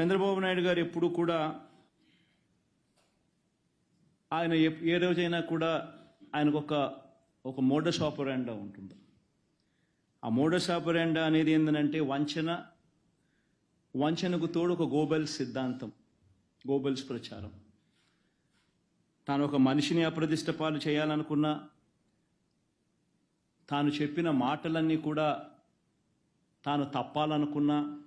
చంద్రబాబు నాయుడు గారు ఎప్పుడు కూడా ఆయన ఏ రోజైనా కూడా ఆయనకు ఒక ఒక మోడస్ ఆపరాండా ఉంటుంది. ఆ మోడస్ ఆపరాండా అనేది ఏంటంటే వంచన వంచనకు తోడు ఒక గోబెల్స్ సిద్ధాంతం గోబెల్స్ ప్రచారం. తాను ఒక మనిషిని అప్రదిష్ట పాలు చేయాలనుకున్నా తాను చెప్పిన మాటలన్నీ కూడా తాను తప్పాలనుకున్నా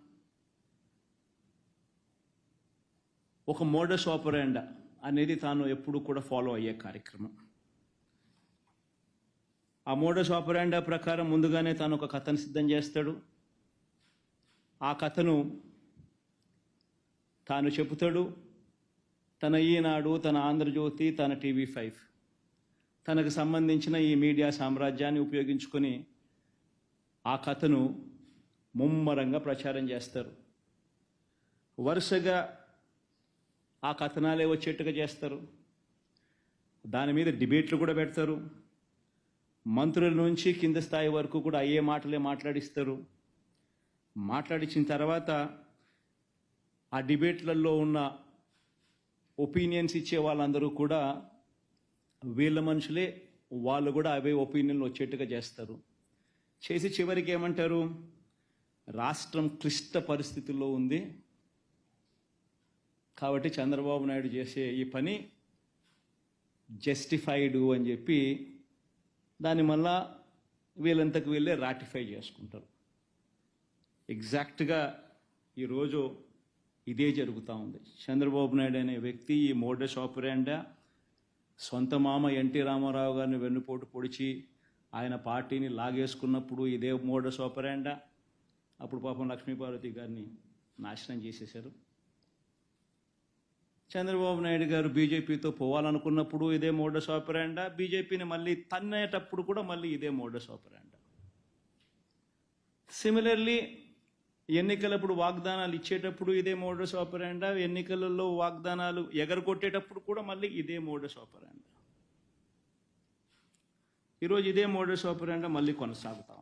ఒక మోడస్ ఆపరాండా అనేది తాను ఎప్పుడు కూడా ఫాలో అయ్యే కార్యక్రమం. ఆ మోడస్ ఆపరాండా ప్రకారం ముందుగానే తాను ఒక కథను సిద్ధం చేస్తాడు. ఆ కథను తాను చెబుతాడు. తన ఈనాడు తన ఆంధ్రజ్యోతి తన టీవీ ఫైవ్. తనకు సంబంధించిన ఈ మీడియా సామ్రాజ్యాన్ని ఉపయోగించుకొని ఆ కథను ముమ్మరంగా ప్రచారం చేస్తారు. వరుసగా ఆ కథనాలే వచ్చేట్టుగా చేస్తారు. దాని మీద డిబేట్లు కూడా పెడతారు. మంత్రుల నుంచి కింద స్థాయి వరకు కూడా అయ్యే మాటలే మాట్లాడిస్తారు. మాట్లాడించిన తర్వాత ఆ డిబేట్లలో ఉన్న ఒపీనియన్స్ ఇచ్చే వాళ్ళందరూ కూడా వీళ్ళ మనుషులే వాళ్ళు కూడా అవే ఒపీనియన్లు వచ్చేట్టుగా చేస్తారు. చేసి చివరికి ఏమంటారు? రాష్ట్రం క్లిష్ట పరిస్థితుల్లో ఉంది. కాబట్టి చంద్రబాబు నాయుడు చేసే ఈ పని జస్టిఫైడ్ అని చెప్పి దాన్ని మళ్ళా వీళ్ళంతకు వీళ్ళే రాటిఫై చేసుకుంటారు. ఎగ్జాక్ట్గా ఈరోజు ఇదే జరుగుతూ ఉంది. చంద్రబాబు నాయుడు అనే వ్యక్తి ఈ మోడస్ ఆపరేండా సొంత మామ ఎన్టీ రామారావు గారిని వెన్నుపోటు పొడిచి ఆయన పార్టీని లాగేసుకున్నప్పుడు ఇదే మోడస్ ఆపరేండా అప్పుడు పాపం లక్ష్మీపార్వతి గారిని నాశనం చేసేశారు. చంద్రబాబు నాయుడు గారు బీజేపీతో పోవాలనుకున్నప్పుడు ఇదే మోడస్ ఆపరాండా? బీజేపీని మళ్ళీ తన్నేటప్పుడు కూడా మళ్ళీ ఇదే మోడస్ ఆపరాండా? సిమిలర్లీ ఎన్నికలప్పుడు వాగ్దానాలు ఇచ్చేటప్పుడు ఇదే మోడస్ ఆపరాండా? ఎన్నికలలో వాగ్దానాలు ఎగరగొట్టేటప్పుడు కూడా మళ్ళీ ఇదే మోడస్ ఆపరాండా? ఈరోజు ఇదే మోడస్ ఆపరాండా మళ్ళీ కొనసాగుతూ